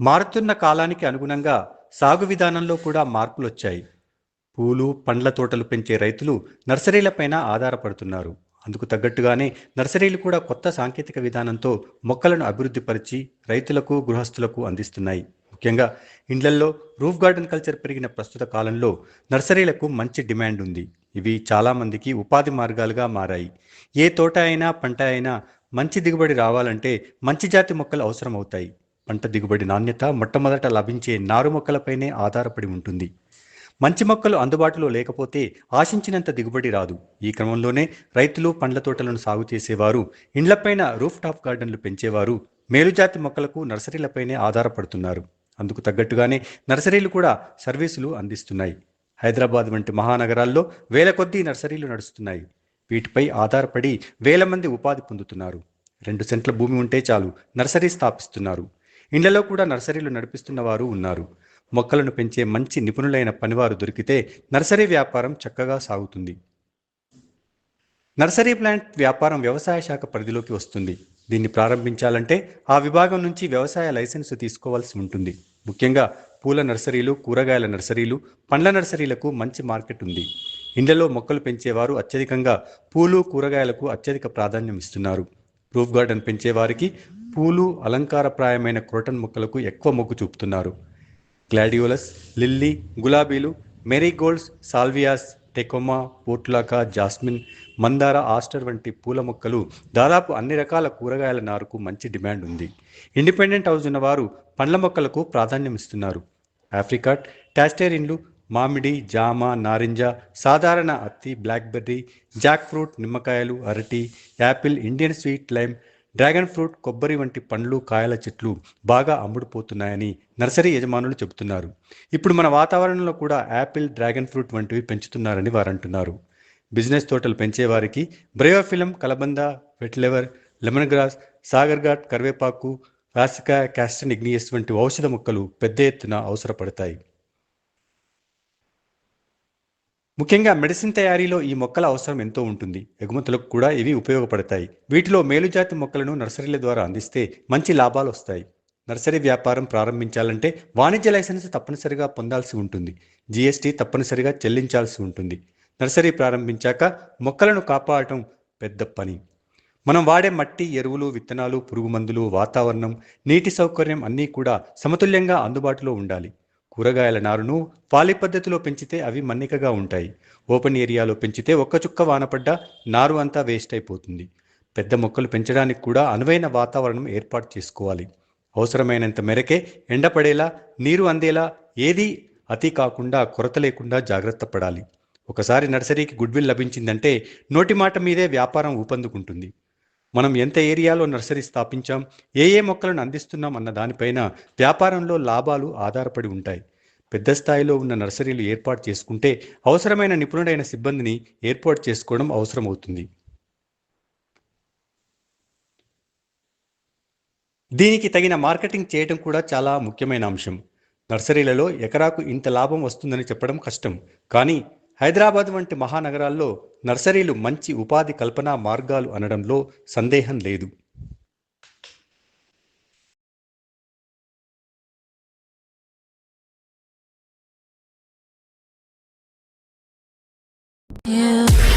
మారుతున్న కాలానికి అనుగుణంగా సాగు విధానంలో కూడా మార్పులు వచ్చాయి పూలు పండ్ల తోటలు పెంచే రైతులు నర్సరీలపైన ఆధారపడుతున్నారు. అందుకు తగ్గట్టుగానే నర్సరీలు కూడా కొత్త సాంకేతిక విధానంతో మొక్కలను అభివృద్ధిపరిచి రైతులకు గృహస్థులకు అందిస్తున్నాయి. ముఖ్యంగా ఇండ్లల్లో రూఫ్ గార్డెన్ కల్చర్ పెరిగిన ప్రస్తుత కాలంలో నర్సరీలకు మంచి డిమాండ్ ఉంది. ఇవి చాలామందికి ఉపాధి మార్గాలుగా మారాయి. ఏ తోట అయినా పంట అయినా మంచి దిగుబడి రావాలంటే మంచి జాతి మొక్కలు అవసరం అవుతాయి పంట దిగుబడి నాణ్యత మొట్టమొదట లభించే నారు మొక్కలపైనే ఆధారపడి ఉంటుంది. మంచి మొక్కలు అందుబాటులో లేకపోతే ఆశించినంత దిగుబడి రాదు. ఈ క్రమంలోనే రైతులు పండ్ల తోటలను సాగు చేసేవారు ఇండ్లపైన రూఫ్ టాప్ గార్డెన్లు పెంచేవారు మేలుజాతి మొక్కలకు నర్సరీలపైనే ఆధారపడుతున్నారు. అందుకు తగ్గట్టుగానే నర్సరీలు కూడా సర్వీసులు అందిస్తున్నాయి. హైదరాబాద్ వంటి మహానగరాల్లో వేల కొద్దీ నర్సరీలు నడుస్తున్నాయి. వీటిపై ఆధారపడి వేల మంది ఉపాధి పొందుతున్నారు. రెండు సెంట్ల భూమి ఉంటే చాలు నర్సరీ స్థాపిస్తున్నారు. ఇండ్లలో కూడా నర్సరీలు నడిపిస్తున్న వారు ఉన్నారు. మొక్కలను పెంచే మంచి నిపుణులైన పనివారు దొరికితే నర్సరీ వ్యాపారం చక్కగా సాగుతుంది. నర్సరీ ప్లాంట్ వ్యాపారం వ్యవసాయ శాఖ పరిధిలోకి వస్తుంది. దీన్ని ప్రారంభించాలంటే ఆ విభాగం నుంచి వ్యవసాయ లైసెన్సు తీసుకోవాల్సి ఉంటుంది. ముఖ్యంగా పూల నర్సరీలు కూరగాయల నర్సరీలు పండ్ల నర్సరీలకు మంచి మార్కెట్ ఉంది. ఇండ్లలో మొక్కలు పెంచేవారు అత్యధికంగా పూలు కూరగాయలకు అత్యధిక ప్రాధాన్యం ఇస్తున్నారు. రూఫ్ గార్డెన్ పెంచేవారికి పూలు అలంకారప్రాయమైన క్రోటన్ మొక్కలకు ఎక్కువ మొగ్గు చూపుతున్నారు. గ్లాడియోలస్ లిల్లీ గులాబీలు మెరీగోల్డ్స్ సాల్వియాస్ టెకోమా పోట్లాకా జాస్మిన్ మందార ఆస్టర్ వంటి పూల మొక్కలు దాదాపు అన్ని రకాల కూరగాయల నారుకు మంచి డిమాండ్ ఉంది. ఇండిపెండెంట్ హౌస్ ఉన్నవారు పండ్ల మొక్కలకు ప్రాధాన్యం ఇస్తున్నారు. ఆఫ్రికాట్ టాస్టేరిన్లు మామిడి జామ నారింజ సాధారణ అత్తి బ్లాక్బెర్రీ జాక్ ఫ్రూట్ నిమ్మకాయలు అరటి apple Indian sweet lime dragon fruit కొబ్బరి వంటి పండ్లు కాయల చెట్లు బాగా అమ్ముడుపోతున్నాయని నర్సరీ యజమానులు చెబుతున్నారు. ఇప్పుడు మన వాతావరణంలో కూడా యాపిల్ డ్రాగన్ ఫ్రూట్ వంటివి పెంచుతున్నారని వారు అంటున్నారు బిజినెస్ తోటలు పెంచేవారికి బ్రయోఫిలం కలబంద వెట్లెవర్ లెమన్ గ్రాస్ సాగర్ఘాట్ కరివేపాకు రాసికా క్యాస్టన్ ఇగ్నియస్ వంటి ఔషధ మొక్కలు పెద్ద ఎత్తున అవసరపడతాయి. ముఖ్యంగా మెడిసిన్ తయారీలో ఈ మొక్కల అవసరం ఎంతో ఉంటుంది. ఎగుమతులకు కూడా ఇవి ఉపయోగపడతాయి. వీటిలో మేలుజాతి మొక్కలను నర్సరీల ద్వారా అందిస్తే మంచి లాభాలు వస్తాయి. నర్సరీ వ్యాపారం ప్రారంభించాలంటే వాణిజ్య లైసెన్స్ తప్పనిసరిగా పొందాల్సి ఉంటుంది. జీఎస్టీ తప్పనిసరిగా చెల్లించాల్సి ఉంటుంది. నర్సరీ ప్రారంభించాక మొక్కలను కాపాడటం పెద్ద పని. మనం వాడే మట్టి ఎరువులు విత్తనాలు పురుగు మందులు వాతావరణం నీటి సౌకర్యం అన్నీ కూడా సమతుల్యంగా అందుబాటులో ఉండాలి. కూరగాయల నారును పాలి పద్ధతిలో పెంచితే అవి మన్నికగా ఉంటాయి. ఓపెన్ ఏరియాలో పెంచితే ఒక్క చుక్క వానపడ్డా నారు అంతా వేస్ట్ అయిపోతుంది. పెద్ద మొక్కలు పెంచడానికి కూడా అనువైన వాతావరణం ఏర్పాటు చేసుకోవాలి. అవసరమైనంత మేరకే ఎండపడేలా నీరు అందేలా ఏది అతి కాకుండా కొరత లేకుండా జాగ్రత్త పడాలి. ఒకసారి నర్సరీకి గుడ్విల్ లభించిందంటే నోటి మాట మీదే వ్యాపారం ఊపందుకుంటుంది. మనం ఎంత ఏరియాలో నర్సరీ స్థాపించాం ఏ ఏ మొక్కలను అందిస్తున్నాం అన్న దానిపైన వ్యాపారంలో లాభాలు ఆధారపడి ఉంటాయి. పెద్ద స్థాయిలో ఉన్న నర్సరీలు ఏర్పాటు చేసుకుంటే అవసరమైన నిపుణుడైన సిబ్బందిని ఏర్పాటు చేసుకోవడం అవసరం అవుతుంది దీనికి తగిన మార్కెటింగ్ చేయడం కూడా చాలా ముఖ్యమైన అంశం. నర్సరీలలో ఎకరాకు ఇంత లాభం వస్తుందని చెప్పడం కష్టం. కానీ హైదరాబాద్ వంటి మహానగరాల్లో నర్సరీలు మంచి ఉపాధి కల్పనా మార్గాలు అనడంలో సందేహం లేదు Yeah.